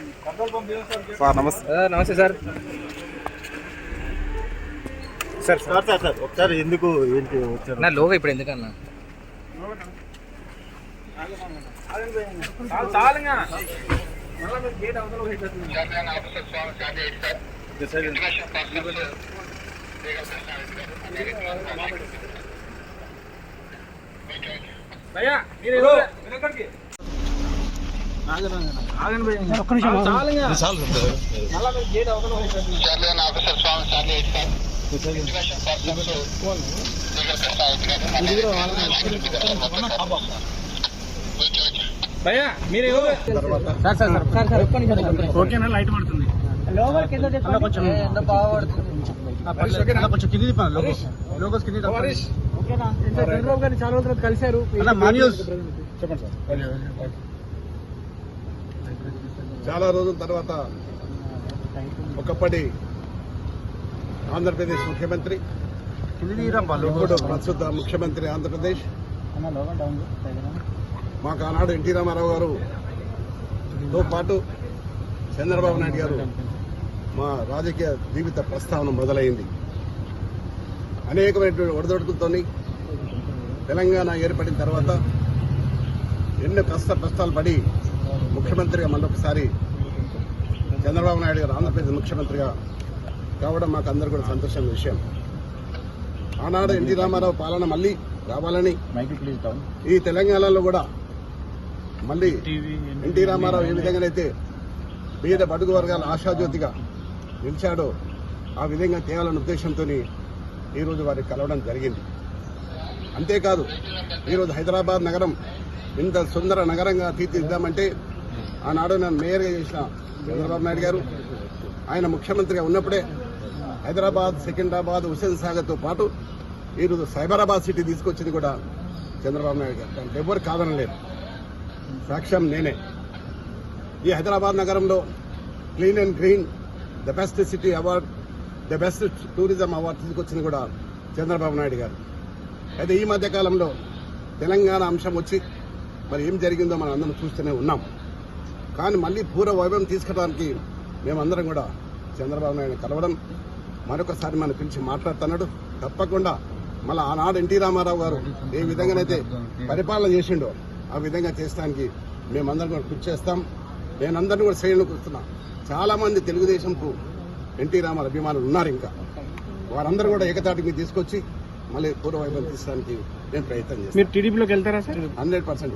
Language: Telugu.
సార్ నమస్తే. సార్ నమస్తే sir. Sir sir. Sir sir ఒకసారి ఎందుకు ఏంటి వచ్చారు? నా లోగో ఇప్పుడు ఎందుకన్నా? Sir sir sir. Sir sir ఒక్క నిమిషం ఒక్క నిమిషం. ఓకేనా లైట్ పడుతుంది. బాగా. కొంచెం కింది తిప్పాను లోగోస్ లోగోస్ కింది ఓకేనా? ఎంత చంద్రబాబు గారిని చాలా రోజుల తర్వాత కలిశారు చెప్పండి సార్. చాలా రోజుల తర్వాత ఒకప్పటి ఆంధ్రప్రదేశ్ ముఖ్యమంత్రి ఇప్పుడు ప్రస్తుత ముఖ్యమంత్రి ఆంధ్రప్రదేశ్. మాకు ఆనాడు ఎన్టీ రామారావు గారుతో పాటు చంద్రబాబు నాయుడు గారు మా రాజకీయ జీవిత ప్రస్తావన మొదలైంది. అనేకమైనటువంటి ఒడదొడుకులతోని తెలంగాణ ఏర్పడిన తర్వాత ఎన్నో కష్ట కష్టాలు పడి ముఖ్యమంత్రిగా మళ్ళొకసారి చంద్రబాబు నాయుడు గారు ఆంధ్రప్రదేశ్ ముఖ్యమంత్రిగా కావడం మాకు అందరూ కూడా సంతోషమైన విషయం. ఆనాడు ఎన్టీ రామారావు పాలన మళ్ళీ రావాలని ఈ తెలంగాణలో కూడా మళ్ళీ ఎన్టీ రామారావు ఏ విధంగానైతే పేద బడుగు వర్గాల ఆశాజ్యోతిగా నిలిచాడో ఆ విధంగా తేవాలన్న ఉద్దేశంతో ఈరోజు వారికి కలవడం జరిగింది. అంతేకాదు ఈరోజు హైదరాబాద్ నగరం ఇంత సుందర నగరంగా తీర్చిదిద్దామంటే ఆనాడు నన్ను మేయర్గా చేసిన చంద్రబాబు నాయుడు గారు. ఆయన ముఖ్యమంత్రిగా ఉన్నప్పుడే హైదరాబాద్ సికింద్రాబాద్ హుసేన్ సాగర్తో పాటు ఈరోజు సైబరాబాద్ సిటీ తీసుకొచ్చింది కూడా చంద్రబాబు నాయుడు గారు. దానికి ఎవరు కాదనలేదు సాక్ష్యం నేనే. ఈ హైదరాబాద్ నగరంలో clean and green the best city award the best tourism award తీసుకొచ్చింది కూడా చంద్రబాబు నాయుడు గారు. అయితే ఈ మధ్యకాలంలో తెలంగాణ అంశం వచ్చి మరి ఏం జరిగిందో మనం అందరం చూస్తూనే ఉన్నాం. కానీ మళ్ళీ పూర్వ వైభవం తీసుకురావడానికి మేమందరం కూడా చంద్రబాబు నాయుడు కలవడం మరొకసారి మనం పిలిచి మాట్లాడుతున్నాడు. తప్పకుండా మళ్ళీ ఆనాడు ఎన్టీ రామారావు గారు ఏ విధంగానైతే పరిపాలన చేసిండో ఆ విధంగా చేసడానికి మేమందరం కూడా కృషి చేస్తాం. నేనందరినీ కూడా శ్రేణులు కూర్చున్నా. చాలామంది తెలుగుదేశంకు ఎన్టీ రామారావు అభిమానులు ఉన్నారు ఇంకా. వారందరూ కూడా ఏకతాటి మీద తీసుకొచ్చి మళ్ళీ పూర్వ వైభవం తీసడానికి నేను ప్రయత్నం చేస్తాను మీరు టీడీపీలోకి వెళ్తారా సార్ హండ్రెడ్ పర్సెంట్